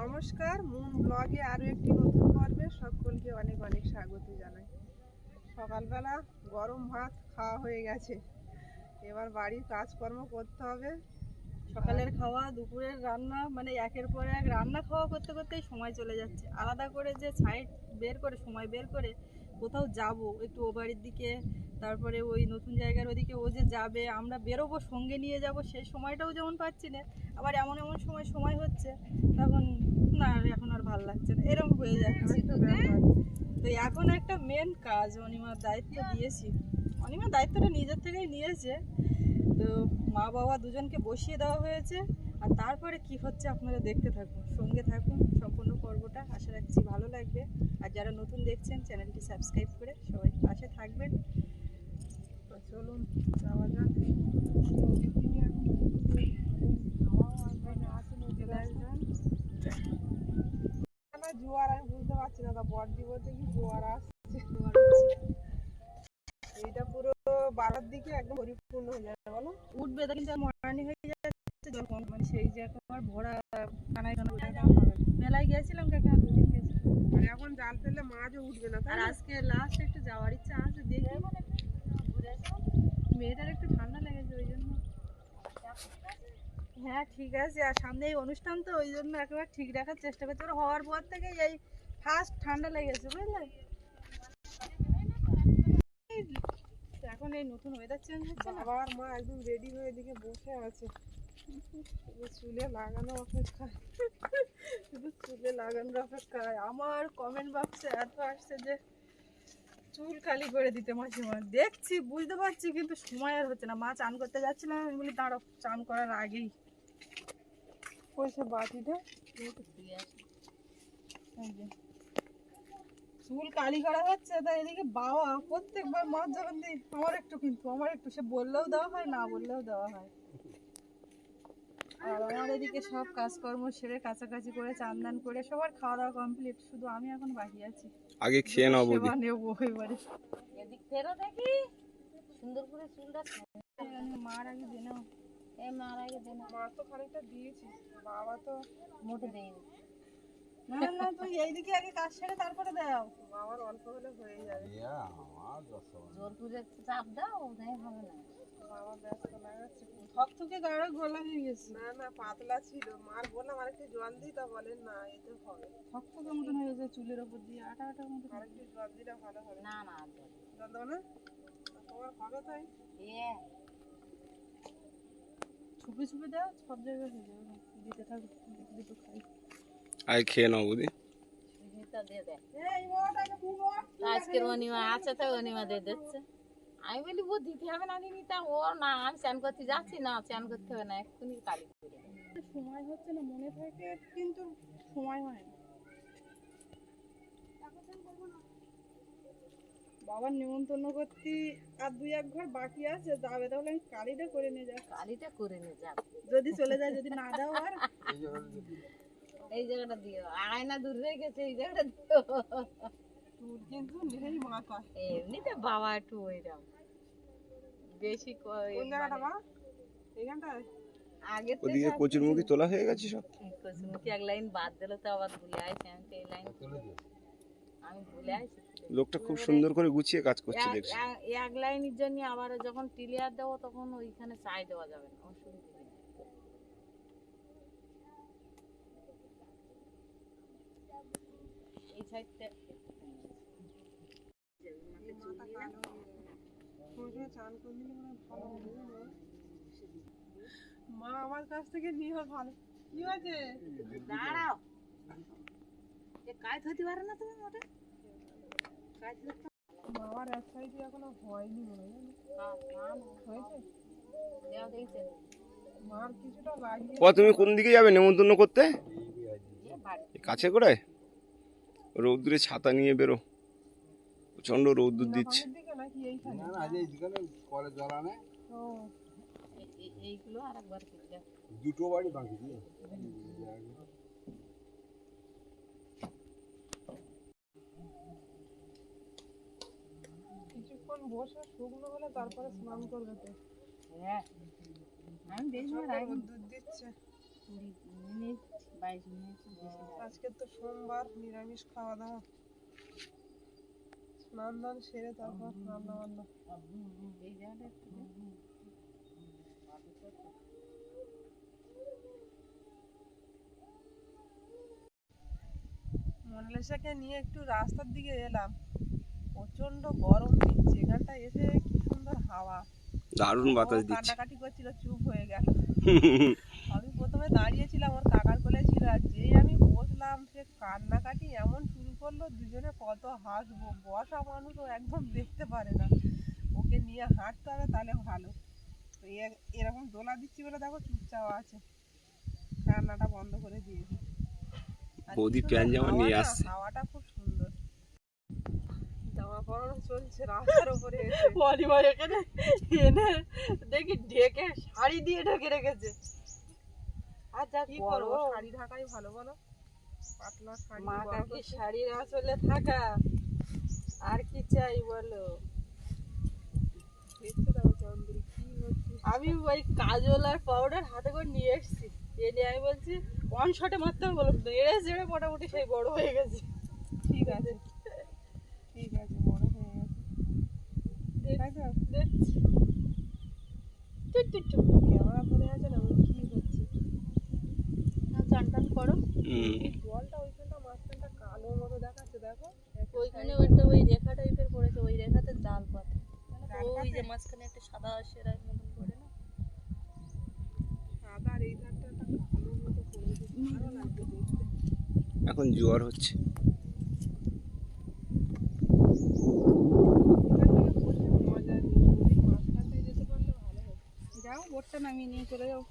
নমস্কার, মুন ব্লগে আরও একটি নতুন পর্বে সকলকে অনেক অনেক স্বাগত জানাই। সকালবেলা গরম ভাত খাওয়া হয়ে গেছে। এবার বাড়ির কাজকর্ম করতে হবে। সকালের খাওয়া, দুপুরের রান্না মানে একের পর এক রান্না খাওয়া করতে করতেই সময় চলে যাচ্ছে। আলাদা করে যে সাইড বের করে, সময় বের করে কোথাও যাব একটু ও বাড়ির দিকে তারপরে ওই নতুন জায়গার ওদিকে ও যে যাবে আমরা বেরোবো সঙ্গে নিয়ে যাব সেই সময়টাও যেমন পাচ্ছি না আবার এমন এমন সময় সময় হচ্ছে তখন না এখন আর ভালো লাগছে না এরকম হয়ে যাচ্ছে। এই তো তো এখন একটা মেন কাজ অনিমার দায়িত্ব দিয়েছি। অনিমার দায়িত্বটা নিজের থেকেই নিয়েছে তো মা বাবা দুজনকে বসিয়ে দেওয়া হয়েছে আর তারপরে কি হচ্ছে আপনারা দেখতে থাকুন, সঙ্গে থাকুন সম্পূর্ণ পর্বটা। আশা রাখছি ভালো লাগবে। আর যারা নতুন দেখছেন, চ্যানেলটি সাবস্ক্রাইব করে সবাই পাশে থাকবেন। তো চলুন, যাওয়া যাক। জোয়ার আমি বুঝতে পারছি না তা বর্দি বলতে কি জোয়ার আসছে। এইটা পুরো বারার দিকে একদম পরিপূর্ণ হয়ে যাবে, বলো। উঠবে কিন্তু মরানি হয়ে মানে সেই যে একবার ভরা কানায়। মেলায় গিয়েছিলাম কাকা দুদিন গেছি আর এখন জাল ফেললে মাছও উঠবে না আর আজকে লাস্ট একটু যাওয়ার ইচ্ছা আছে দেখি। মেয়েটার একটু ঠান্ডা লেগেছে ওই জন্য। হ্যাঁ ঠিক আছে আর সামনে এই অনুষ্ঠান তো ওই জন্য একেবারে ঠিক রাখার চেষ্টা করছি। ওর হওয়ার পর থেকে এই ফার্স্ট ঠান্ডা লেগেছে বুঝলে? এই এখন এই নতুন ওয়েদার চেঞ্জ হচ্ছে না? বাবা মা একদম রেডি হয়ে এদিকে বসে আছে। চুলে লাগানো শুধু চুলে লাগানোর অপেক্ষায়। আমার কমেন্ট এত আসছে যে, চুল খালি করে দিতে দেখছি, বুঝতে পারছি, কিন্তু সময় আর হচ্ছে না। মা চান করতে যাচ্ছিলাম, আমি বলি দাঁড়ো চান করার আগেই কইছে। চুল কালি করা হচ্ছে, তাই এদিকে বাবা, প্রত্যেকবার মাছ যখন দিই আমার একটু কিন্তু, আমার একটু। সে বললেও দেওয়া হয়, না বললেও দেওয়া হয়। আর আমার এদিকে সব কাজকর্ম সেরে কাছাকাছি করে চান দান করে সবার খাওয়া দাওয়া কমপ্লিট শুধু আমি এখন বাকি আছি। আগে খেয়ে নাও বৌদি। নেব এবারে। এদিক ফেরো দেখি। সুন্দর করে চুলটা মার আগে দিলাম এই মার আগে দেন মা তো খানিকটা দিয়েছি বাবা তো মোটে দেয়নি। না না, না তুই এইদিকে আগে কাজ সেরে তারপরে দাও। বাবার অল্প হলে হয়ে যাবে। জোর করে চাপ দাও তাই হবে না বাবা ব্যস্ত লাগাচ্ছে খুব। থক থেকে হয়ে গেছে। না না পাতলা ছিল। মার বললাম আরেকটু জল দিই তা বলেন না এতে হবে থক মতন হয়ে গেছে চুলের ওপর দিয়ে আটা আটা মতন। আরেকটু জল দিলে ভালো হবে। না না আর দেবে না। জল দেবো না? তোমার হবে তাই? ছুপে ছুপে দাও সব জায়গায় হয়ে যাবে। দিতে থাকো দুটো খাই। আগে খেয়ে নাও আজকের অনিমা আছে তো অনিমা দিয়ে দিচ্ছে। আমি বলি ও দিতে হবে না দিনি তা ও না আমি স্নান করতে যাচ্ছি না স্নান করতে হবে না এক্ষুনি কালি সময় হচ্ছে না মনে থাকে কিন্তু সময় হয় না। বাবার নিমন্ত্রণ করতে আর দুই এক ঘর বাকি আছে যাবে তাহলে আমি কালিটা করে নিয়ে যাই কালিটা করে নিয়ে যাবে। যদি চলে যায় যদি না দাও আর। এই জায়গাটা দিও। আয়না দূর হয়ে গেছে এই জায়গাটা দিও। কিন্তু এমনিতে বাবা একটু ওইরকম। বেশি কোন জায়গাটা মানে মা? এইখানটায় আগে ওদিকে কচুর মুখি তোলা হয়ে গেছে সব? কসুমতি এক লাইন বাদ দিল তো আবার ভুলে আইছি আমি এই লাইন। আমি ভুলে আইছি লোকটা খুব সুন্দর করে গুছিয়ে কাজ করছে দেখছি। এক- এক লাইনের জন্য আবার যখন ক্লিয়ার দেবো তখন ওইখানে চাই দেওয়া যাবে না অসুবিধা নেই। এই সাইডটা মাথা কালো হয়ে যাবে চান করে নিলে মনে হয় ভালো হবে জানো? মা আমার কাছ থেকে নিয়ে ভালো। কি হয়েছে? দাঁড়াও। কাজ হতে পারে না তুমি মোটে? কাজ মামার এক সাইডে এখনও হয়নি মনে হয় হয়েছে? মার কিছুটা লাগিয়ে ও তুমি কোন দিকে যাবে নেমন্তন্ন করতে? কাছে করে? রৌদ্রে ছাতা নিয়ে বেরো। প্রচণ্ড রৌদ্র দিচ্ছে। এইখানে? এইগুলো দুটো বাড়ি বাকি দিয়ে। কিছুক্ষণ বসে শুকনো হলে তারপরে স্নান করবে তো। হ্যাঁ আমি বেশ প্রচণ্ড দিচ্ছে। মিনিট নিয়েছি বেশি আজকে তো সোমবার নিরামিষ খাওয়া দাওয়া। স্নান দান সেরে তারপর রান্না বান্না এই জায়গাটা একটু দে। মনালিসাকে নিয়ে একটু রাস্তার দিকে এলাম। প্রচণ্ড গরম দিচ্ছে এখানটা এসে কি সুন্দর হাওয়া। দারুণ বাতাস দিচ্ছে। কান্নাকাটি করছিল চুপ হয়ে গেল। আমি প্রথমে দাঁড়িয়েছিলাম ওর কাকার কোলে ছিল আর যেই আমি বসলাম সে কান্নাকাটি এমন শুরু করল দুজনে কত হাসবো। বসা মানুষ ও একদম দেখতে পারে না। ওকে নিয়ে হাঁটতে হবে তাহলে ভালো। তো এরকম দোলা দিচ্ছি বলে দেখো চুপচাপ আছে। কান্নাটা বন্ধ করে দিয়েছি। বৌদি সুন্দর জামা নিয়ে আসছে। হাওয়াটা খুব সুন্দর। জামা পরানো চলছে রাস্তার উপরে এসে। পরিবার এখানে এনে দেখি ঢেকে শাড়ি দিয়ে ঢেকে রেখেছে। আর যা কি করব শাড়ি ঢাকাই ভালো বলো? পাতলা শাড়ি মা কাকি শাড়ির আসলে থাকা। আর কি চাই বলো? আমি ওই কাজল আর পাউডার হাতে করে নিয়ে এসেছি। এনে আমি বলছি ওয়ান শটে মারতে হবে বলো। নেড়ে চেড়ে মোটামুটি সেই বড় হয়ে গেছে। ঠিক আছে। ঠিক আছে বড় হয়ে গেছে। টুক টুক। ক্যামেরা ধরে আছে না ওই কি হচ্ছে না, চান টান করো হুম এই জলটা ওইখানটা মাঝখানটা কালো মতো দেখাচ্ছে দেখো? ওইখানে ওই রেখা টাইপের পড়েছে ওই রেখাতে জাল পাতে। ওই যে মাঝখানে একটা সাদা সেরাই মতন করে না? সাদা এই ধারটা একটা কালো মতো পড়েছে ভালো লাগছে দেখতে। এখন জোয়ার হচ্ছে। এখান থেকে বসে মজা মাঝখানটায় যেতে পারলে ভালো হতো। যাও বোটটা নামিয়ে নিয়ে চলে যাও।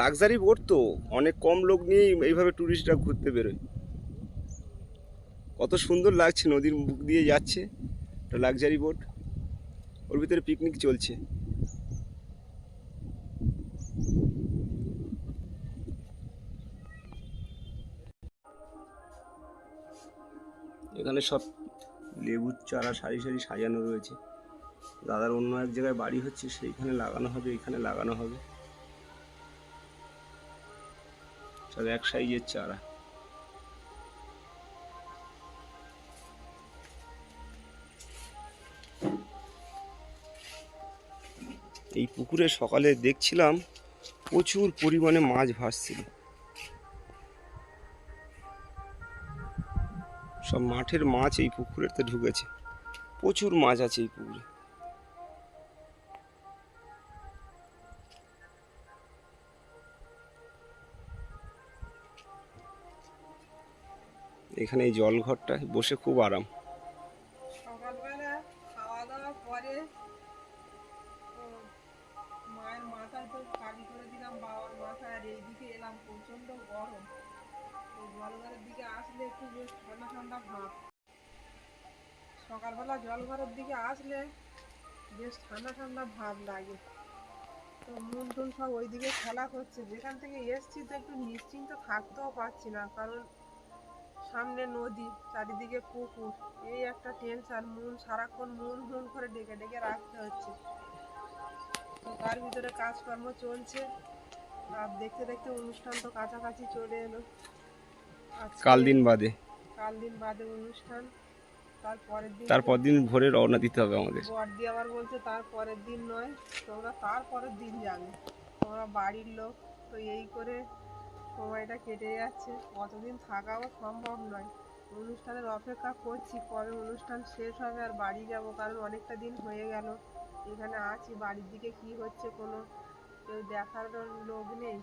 লাক্সারি বোট তো, অনেক কম লোক নিয়েই এইভাবে ট্যুরিস্টরা ঘুরতে বেরোয়। কত সুন্দর লাগছে নদীর মুখ দিয়ে যাচ্ছে একটা লাক্সারি বোট ওর ভিতরে পিকনিক চলছে। এখানে সব লেবুর চারা, সারি সারি সাজানো রয়েছে। দাদার অন্য এক জায়গায় বাড়ি হচ্ছে, সেইখানে লাগানো হবে, এখানে লাগানো হবে। সব এক সাইজের চারা। এই পুকুরে সকালে দেখছিলাম প্রচুর পরিমাণে মাছ ভাসছিল। সব মাঠের মাছ এই পুকুরেতে ঢুকেছে। প্রচুর মাছ আছে এই পুকুরে। এখানে এই জলঘরটায় বসে খুব আরাম। সকালবেলা জলঘরের দিকে আসলে বেশ ঠান্ডা ঠান্ডা ভাব লাগে। তো মন টুন সব ওইদিকে খেলা করছে। যেখান থেকে এসছি তো একটু নিশ্চিন্ত থাকতেও পারছি না, কারণ সামনে নদী চারিদিকে পুকুর। এই একটা টেনশন মন সারাক্ষণ মন মন করে ডেকে ডেকে রাখতে হচ্ছে। তো তার ভিতরে কাজকর্ম চলছে। আর দেখতে দেখতে অনুষ্ঠান তো কাছাকাছি চলে এলো। কাল দিন বাদে। কাল দিন বাদে অনুষ্ঠান। তারপরের দিন তারপর দিন ভোরে রওনা দিতে হবে আমাদের। বর্দি আবার বলছে তার পরের দিন নয় তোমরা তার পরের দিন যাবে। তোমরা বাড়ির লোক তো এই করে সময়টা কেটে যাচ্ছে। কতদিন থাকাও সম্ভব নয়। অনুষ্ঠানের অপেক্ষা করছি কবে অনুষ্ঠান শেষ হবে আর বাড়ি যাব, কারণ অনেকটা দিন হয়ে গেল। এখানে আছি, বাড়ির দিকে কি হচ্ছে কোনো কেউ দেখার লোক নেই।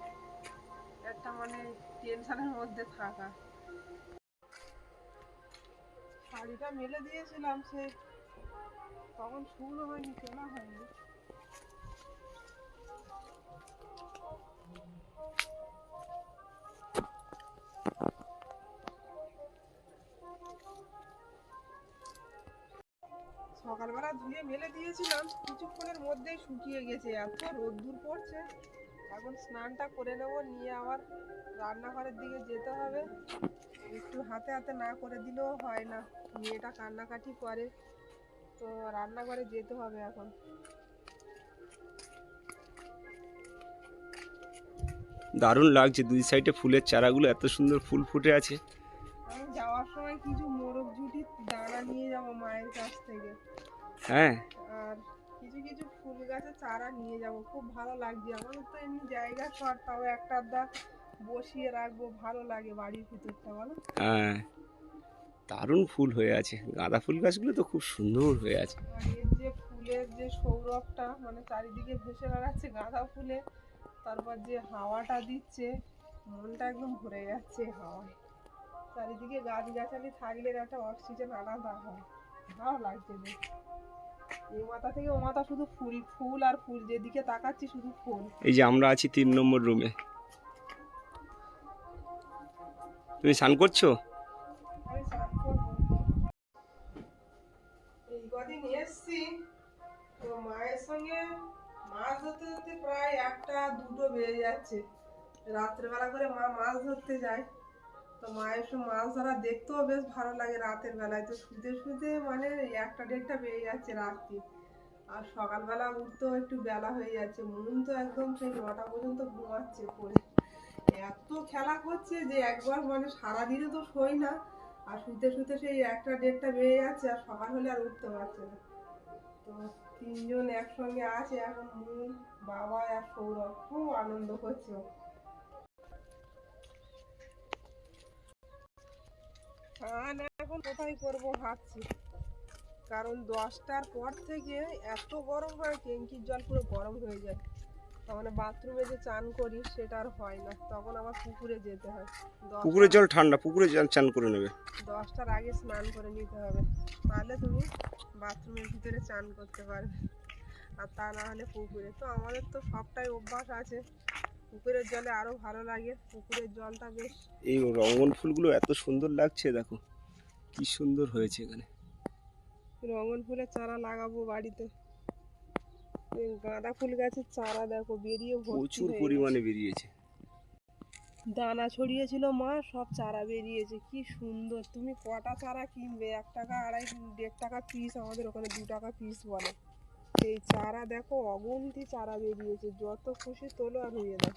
একটা মানে টেনশনের মধ্যে থাকা। শাড়িটা মেলে দিয়েছিলাম সে, তখন শুকনো হয়নি, কেনা হয়নি। সকালবেলা ধুয়ে মেলে দিয়েছিলাম, কিছুক্ষণের মধ্যেই শুকিয়ে গেছে, এত রোদ্দুর পড়ছে। এখন স্নানটা করে নেব, নিয়ে আবার রান্নাঘরের দিকে যেতে হবে। একটু হাতে হাতে না করে দিলেও হয় না, মেয়েটা কান্নাকাটি করে। তো রান্নাঘরে যেতে হবে এখন। দারুণ লাগছে, দুই সাইডে ফুলের চারাগুলো এত সুন্দর ফুল ফুটে আছে। আমি যাওয়ার সময় কিছু মোরগ ঝুটির দানা নিয়ে যাব মায়ের কাছ থেকে। হ্যাঁ। আর কিছু কিছু ফুল গাছের চারা নিয়ে যাব। খুব ভালো লাগছে। আমাদের তো এমনি জায়গা শর্ট তাও একটা আধটা বসিয়ে রাখব। ভালো লাগে বাড়ির ভিতরটা বলো। হ্যাঁ। দারুণ ফুল হয়ে আছে। গাঁদা ফুল গাছগুলো তো খুব সুন্দর হয়ে আছে। এর যে ফুলের যে সৌরভটা মানে চারিদিকে ভেসে বেড়াচ্ছে গাঁদা ফুলে তারপর যে হাওয়াটা দিচ্ছে মনটা একদম ভরে যাচ্ছে হাওয়ায়। চারিদিকে গাছ গাছালি থাকলে একটা অক্সিজেন আলাদা হয়। ভালো লাগছে বেশ। এই মাথা থেকে ও মাথা শুধু ফুল ফুল আর ফুল যেদিকে তাকাচ্ছি শুধু ফুল। এই যে আমরা আছি তিন নম্বর রুমে তুমি স্নান করছ? এই কদিন এসছি তো মায়ের সঙ্গে মাছ ধরতে ধরতে প্রায় একটা দুটো বেজে যাচ্ছে। রাত্রেবেলা করে মা মাছ ধরতে যায়। তো মায়ের সঙ্গে মাছ ধরা দেখতেও বেশ ভালো লাগে রাতের বেলায়। তো শুতে শুতে মানে একটা দেড়টা বেজে যাচ্ছে রাত্রি। আর সকালবেলা উঠতেও একটু বেলা হয়ে যাচ্ছে। মন তো একদম সেই নটা পর্যন্ত ঘুমাচ্ছে পড়ে। এত খেলা করছে যে একবার মানে সারাদিনে তো শোয় না। আর শুতে শুতে সেই একটা দেড়টা বেজে যাচ্ছে আর সকাল হলে আর উঠতে পারছে না। তো তিনজন একসঙ্গে আছে এখন মূল বাবা আর সৌরভ। খুব আনন্দ করছে। স্নান এখন কোথায় করব ভাবছি। কারণ দশটার পর থেকে এত গরম হয় ট্যাঙ্কির জল পুরো গরম হয়ে যায়। তার মানে বাথরুমে যে চান করি সেটা আর হয় না। তখন আবার পুকুরে যেতে হয়। পুকুরের জল ঠান্ডা পুকুরে জল চান করে নেবে। দশটার আগে স্নান করে নিতে হবে। তাহলে তুমি বাথরুমের ভিতরে চান করতে পারবে। আর তা না হলে পুকুরে। তো আমাদের তো সবটাই অভ্যাস আছে। পুকুরের জলে আরও ভালো লাগে পুকুরের জলটা বেশ এই রঙন ফুলগুলো এত সুন্দর লাগছে দেখো কি সুন্দর হয়েছে এখানে। রঙন ফুলের চারা লাগাবো বাড়িতে। গাঁদা ফুল গাছের চারা দেখো বেরিয়ে প্রচুর পরিমাণে বেরিয়েছে। দানা ছড়িয়েছিল মা সব চারা বেরিয়েছে কি সুন্দর। তুমি কটা চারা কিনবে? এক টাকা আড়াই দেড় টাকা পিস আমাদের ওখানে দু টাকা পিস বলে। এই চারা দেখো, অগুন্তি চারা বেরিয়েছে। যত খুশি তোলো আর নিয়ে দাও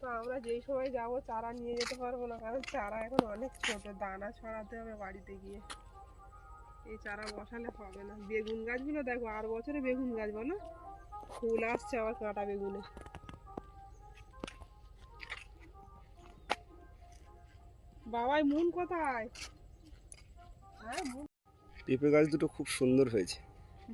তো আমরা যেই সময় যাব, চারা নিয়ে যেতে পারব না, কারণ চারা এখন অনেক ছোট। দানা ছড়াতে হবে বাড়িতে গিয়ে। এই চারা বসালে হবে না। বেগুন গাছগুলো দেখো, আর বছরে বেগুন গাছ বলো। ফুল আসছে আবার কাঁটা বেগুনে। বাবাই, মন কোথায়? হ্যাঁ পেঁপে গাছ দুটো খুব সুন্দর হয়েছে।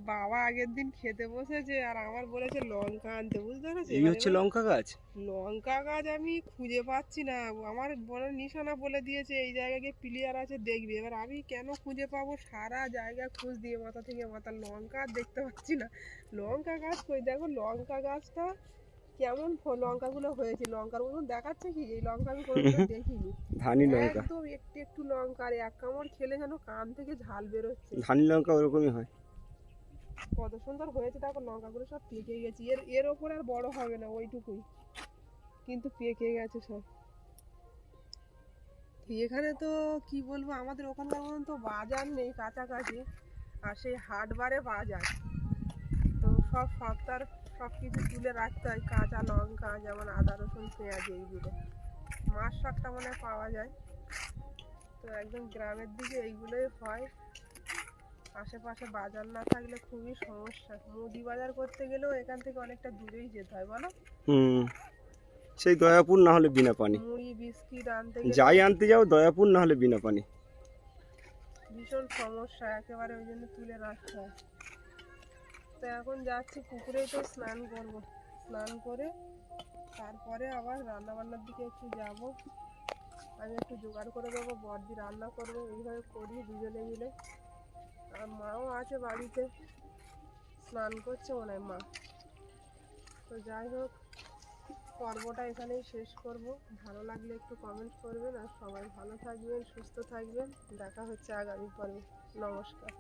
বাবা আগের দিন খেতে বসেছে আর আমার বলেছে লঙ্কা আনতে বুঝতে পেরেছ? এই হচ্ছে লঙ্কা গাছ? লঙ্কা গাছ আমি খুঁজে পাচ্ছি না। আমার বনের নিশানা বলে দিয়েছে এই জায়গায় গিয়ে প্লেয়ার আছে দেখবি। এবার আমি কেন খুঁজে পাবো? সারা জায়গা খোঁজ দিয়ে মাথা থেকে মাথা। লঙ্কা দেখতে পাচ্ছি না। লঙ্কা গাছ কই? দেখো লঙ্কা গাছটা কেমন লঙ্কাগুলো হয়েছে। লঙ্কার মতন দেখাচ্ছে কি? এই লঙ্কা আমি কোনোদিনও দেখিনি। ধানি লঙ্কা। একদম একটু একটু লঙ্কা আর এক কামড় খেলে যেন কান থেকে ঝাল বেরোচ্ছে। ধানি লঙ্কা ওরকমই হয়। কত সুন্দর হয়েছে, দেখো লঙ্কাগুলো সব পেকে গেছে। এর এর ওপর আর বড় হবে না, ওইটুকুই। কিন্তু পেকে গেছে সব। এখানে তো কি বলব, আমাদের ওখানকার মতন তো বাজার নেই কাছাকাছি, আর সেই হাটবারে বাজার। তো সব সপ্তাহ সব কিছু তুলে রাখতে হয়, কাঁচা লঙ্কা, যেমন আদা, রসুন, পেঁয়াজ, এইগুলো। মাছ শাকটা মানে পাওয়া যায়। তো একদম গ্রামের দিকে এইগুলোই হয়। আশেপাশে বাজার না থাকলে খুবই সমস্যা। মুদি বাজার করতে গেলেও এখান থেকে অনেকটা দূরেই যেতে হয় বলো? হুম। সেই দয়াপুর না হলে বিনা পানি। মুড়ি বিস্কিট আনতে যাই আনতে যাও দয়াপুর না হলে বিনা পানি। ভীষণ সমস্যা একেবারে ওই জন্য তুলে রাখতে হয়। তো এখন যাচ্ছি পুকুরেই তো স্নান করব। স্নান করে তারপরে আবার রান্না বান্নার দিকে একটু যাব। আমি একটু জোগাড় করে দেবো বড়দি রান্না করব এইভাবে করি দুজনে মিলে। আর মাও আছে বাড়িতে। স্নান করছে মনে হয় মা। তো যাই হোক, পর্বটা এখানেই শেষ করব। ভালো লাগলে একটু কমেন্ট করবেন আর সবাই ভালো থাকবেন, সুস্থ থাকবেন। দেখা হচ্ছে আগামী পর্বে। নমস্কার।